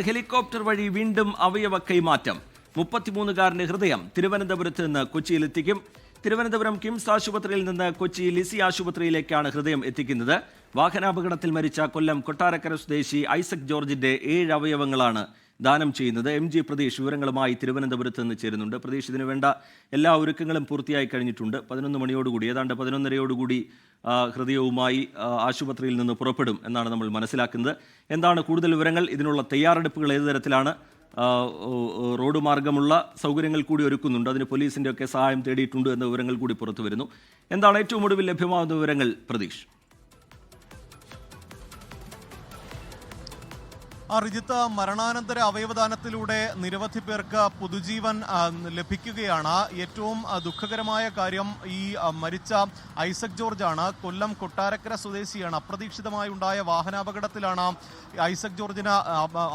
Helicopter വഴി വീണ്ടും അവയവ കൈമാറ്റം. മുപ്പത്തിമൂന്നുകാരന്റെ ഹൃദയം തിരുവനന്തപുരത്ത് നിന്ന് കൊച്ചിയിലെത്തിക്കും. തിരുവനന്തപുരം കിംസ് ആശുപത്രിയിൽ നിന്ന് കൊച്ചി ലിസി ആശുപത്രിയിലേക്കാണ് ഹൃദയം എത്തിക്കുന്നത്. വാഹനാപകടത്തിൽ മരിച്ച കൊല്ലം കൊട്ടാരക്കര സ്വദേശി ഐസക് ജോർജിന്റെ ഏഴ് അവയവങ്ങളാണ് ദാനം ചെയ്യുന്നത്. എം ജി പ്രതീഷ് വിവരങ്ങളുമായി തിരുവനന്തപുരത്ത് നിന്ന് ചേരുന്നുണ്ട്. പ്രതീഷ് ഇതിനു വേണ്ട എല്ലാ ഒരുക്കങ്ങളും പൂർത്തിയായി കഴിഞ്ഞിട്ടുണ്ട്. പതിനൊന്ന് മണിയോടുകൂടി ഏതാണ്ട് പതിനൊന്നരയോടുകൂടി ഹൃദയവുമായി ആശുപത്രിയിൽ നിന്ന് പുറപ്പെടും എന്നാണ് നമ്മൾ മനസ്സിലാക്കുന്നത്. എന്താണ് കൂടുതൽ വിവരങ്ങൾ? ഇതിനുള്ള തയ്യാറെടുപ്പുകൾ ഏത് തരത്തിലാണ്? റോഡ് മാർഗമുള്ള സൗകര്യങ്ങൾ കൂടി ഒരുക്കുന്നുണ്ട്. അതിന് പോലീസിന്റെയൊക്കെ സഹായം തേടിയിട്ടുണ്ട് എന്ന വിവരങ്ങൾ കൂടി പുറത്തു വരുന്നു. എന്താണ് ഏറ്റവും ഒടുവിൽ ലഭ്യമാകുന്ന വിവരങ്ങൾ പ്രതീഷ്? റിജിത്ത് മരണാനന്തര അവയവദാനത്തിലൂടെ നിരവധി പേർക്ക് പുതുജീവൻ ലഭിക്കുകയാണ്. ഏറ്റവും ദുഃഖകരമായ കാര്യം ഈ മരിച്ച ഐസക് ജോർജ് ആണ് കൊല്ലം കൊട്ടാരക്കര സ്വദേശിയാണ്. അപ്രതീക്ഷിതമായി ഉണ്ടായ വാഹനാപകടത്തിലാണ് ഐസക് ജോർജിന്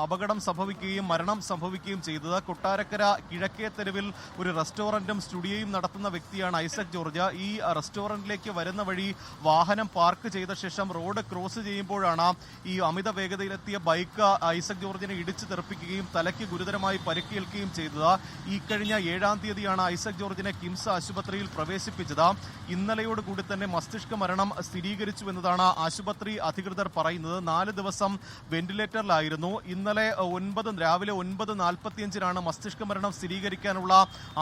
അപകടം സംഭവിക്കുകയും മരണം സംഭവിക്കുകയും ചെയ്തത്. കൊട്ടാരക്കര കിഴക്കേ തെരുവിൽ ഒരു റെസ്റ്റോറന്റും സ്റ്റുഡിയോയും നടത്തുന്ന വ്യക്തിയാണ് ഐസക് ജോർജ്. ഈ റെസ്റ്റോറന്റിലേക്ക് വരുന്ന വഴി വാഹനം പാർക്ക് ചെയ്ത ശേഷം റോഡ് ക്രോസ് ചെയ്യുമ്പോഴാണ് ഈ അമിത വേഗതയിലെത്തിയ ബൈക്ക് ഐസക് ജോർജിനെ ഇടിച്ചു തെറിപ്പിക്കുകയും തലയ്ക്ക് ഗുരുതരമായി പരിക്കേൽക്കുകയും ചെയ്തത്. ഈ കഴിഞ്ഞ ഏഴാം തീയതിയാണ് ഐസക് ജോർജിനെ കിംസ് ആശുപത്രിയിൽ പ്രവേശിപ്പിച്ചത്. ഇന്നലെയോടുകൂടി തന്നെ മസ്തിഷ്ക മരണം സ്ഥിരീകരിച്ചു എന്നതാണ് ആശുപത്രി അധികൃതർ പറയുന്നത്. നാല് ദിവസം വെന്റിലേറ്ററിലായിരുന്നു. ഇന്നലെ ഒൻപത് രാവിലെ ഒൻപത് നാൽപ്പത്തിയഞ്ചിനാണ് മസ്തിഷ്ക മരണം സ്ഥിരീകരിക്കാനുള്ള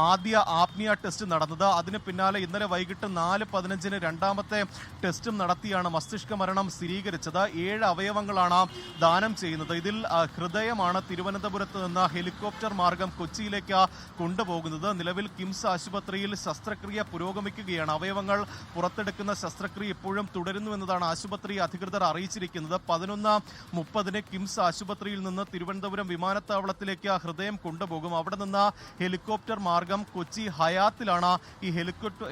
ആദ്യ ആപ്നിയ ടെസ്റ്റ് നടന്നത്. അതിന് പിന്നാലെ ഇന്നലെ വൈകിട്ട് നാല് പതിനഞ്ചിന് രണ്ടാമത്തെ ടെസ്റ്റും നടത്തിയാണ് മസ്തിഷ്ക മരണം സ്ഥിരീകരിച്ചത്. ഏഴ് അവയവങ്ങളാണ് ദാനം ചെയ്യുന്നത്. ഇതിൽ ഹൃദയമാണ് തിരുവനന്തപുരത്ത് നിന്ന് ഹെലികോപ്റ്റർ മാർഗം കൊച്ചിയിലേക്ക് കൊണ്ടുപോകുന്നത്. നിലവിൽ കിംസ് ആശുപത്രിയിൽ ശസ്ത്രക്രിയ പുരോഗമിക്കുകയാണ്. അവയവങ്ങൾ പുറത്തെടുക്കുന്ന ശസ്ത്രക്രിയ ഇപ്പോഴും തുടരുന്നു എന്നതാണ് ആശുപത്രി അധികൃതർ അറിയിച്ചിരിക്കുന്നത്. പതിനൊന്ന് മുപ്പതിന് കിംസ് ആശുപത്രിയിൽ നിന്ന് തിരുവനന്തപുരം വിമാനത്താവളത്തിലേക്ക് ഹൃദയം കൊണ്ടുപോകും. അവിടെ നിന്ന് ഹെലികോപ്റ്റർ മാർഗം കൊച്ചി ഹയാത്തിലാണ് ഈ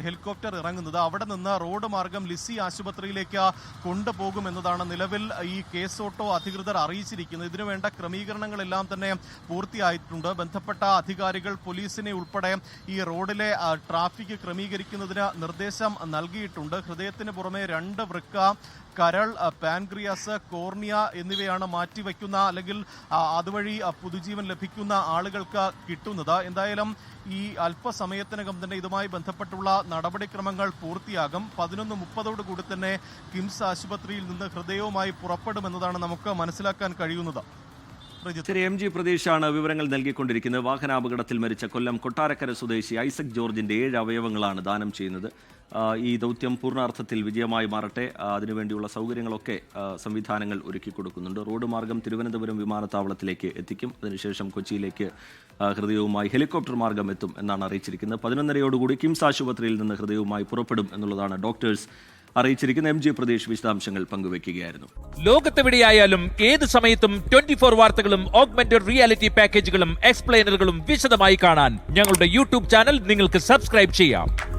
ഹെലികോപ്റ്റർ ഇറങ്ങുന്നത്. അവിടെ നിന്ന് റോഡ് മാർഗം ലിസി ആശുപത്രിയിലേക്ക് കൊണ്ടുപോകും എന്നതാണ് നിലവിൽ ഈ കേസ് ഓട്ടോ അധികൃതർ അറിയിച്ചിരിക്കുന്നത്. ഇതിനു വേണ്ട ക്രമീകരണങ്ങളെല്ലാം തന്നെ പൂർത്തിയായിട്ടുണ്ട്. ബന്ധപ്പെട്ട അധികാരികൾ പോലീസിനെ ഉൾപ്പെടെ ഈ റോഡിലെ ട്രാഫിക് ക്രമീകരിക്കുന്നതിന് നിർദ്ദേശം നൽകിയിട്ടുണ്ട്. ഹൃദയത്തിന് പുറമെ രണ്ട് വൃക്ക കരൾ പാൻക്രിയാസ് കോർണിയ എന്നിവയാണ് മാറ്റിവെക്കുന്ന അല്ലെങ്കിൽ അതുവഴി പുതുജീവൻ ലഭിക്കുന്ന ആളുകൾക്ക് കിട്ടുന്നത്. എന്തായാലും ഈ അല്പസമയത്തിനകം തന്നെ ഇതുമായി ബന്ധപ്പെട്ടുള്ള നടപടിക്രമങ്ങൾ പൂർത്തിയാകും. പതിനൊന്ന് മുപ്പതോടുകൂടി തന്നെ കിംസ് ആശുപത്രിയിൽ നിന്ന് ഹൃദയവുമായി പുറപ്പെടുമെന്നതാണ് നമുക്ക് മനസ്സിലാക്കാൻ കഴിയുന്നത്. പ്രജിത്ത്. ശരി എം ജി പ്രതീഷാണ് വിവരങ്ങൾ നൽകിക്കൊണ്ടിരിക്കുന്നത്. വാഹനാപകടത്തിൽ മരിച്ച കൊല്ലം കൊട്ടാരക്കര സ്വദേശി ഐസക് ജോർജിന്റെ ഏഴ് അവയവങ്ങളാണ് ദാനം ചെയ്യുന്നത്. ഈ ദൗത്യം പൂർണാർത്ഥത്തിൽ വിജയമായി മാറട്ടെ. അതിനുവേണ്ടിയുള്ള സൗകര്യങ്ങളൊക്കെ സംവിധാനങ്ങൾ ഒരുക്കി കൊടുക്കുന്നുണ്ട്. റോഡ് മാർഗം തിരുവനന്തപുരം വിമാനത്താവളത്തിലേക്ക് എത്തിക്കും. അതിനുശേഷം കൊച്ചിയിലേക്ക് ഹൃദയവുമായി ഹെലികോപ്റ്റർ മാർഗം എത്തും എന്നാണ് അറിയിച്ചിരിക്കുന്നത്. പതിനൊന്നരയോടുകൂടി കിംസ് ആശുപത്രിയിൽ നിന്ന് ഹൃദയവുമായി പുറപ്പെടും എന്നുള്ളതാണ് ഡോക്ടേഴ്സ് അറിയിച്ചിരിക്കുന്ന എം ജി പ്രദേശ് വിശദാംശങ്ങൾ പങ്കുവയ്ക്കുകയായിരുന്നു. ലോകത്തെവിടെയായാലും ഏത് സമയത്തും ട്വന്റി ഫോർ വാർത്തകളും ഓഗ്മെന്റഡ് റിയാലിറ്റി പാക്കേജുകളും എക്സ്പ്ലെയിനറുകളും വിശദമായി കാണാൻ ഞങ്ങളുടെ യൂട്യൂബ് ചാനൽ നിങ്ങൾക്ക് സബ്സ്ക്രൈബ് ചെയ്യാം.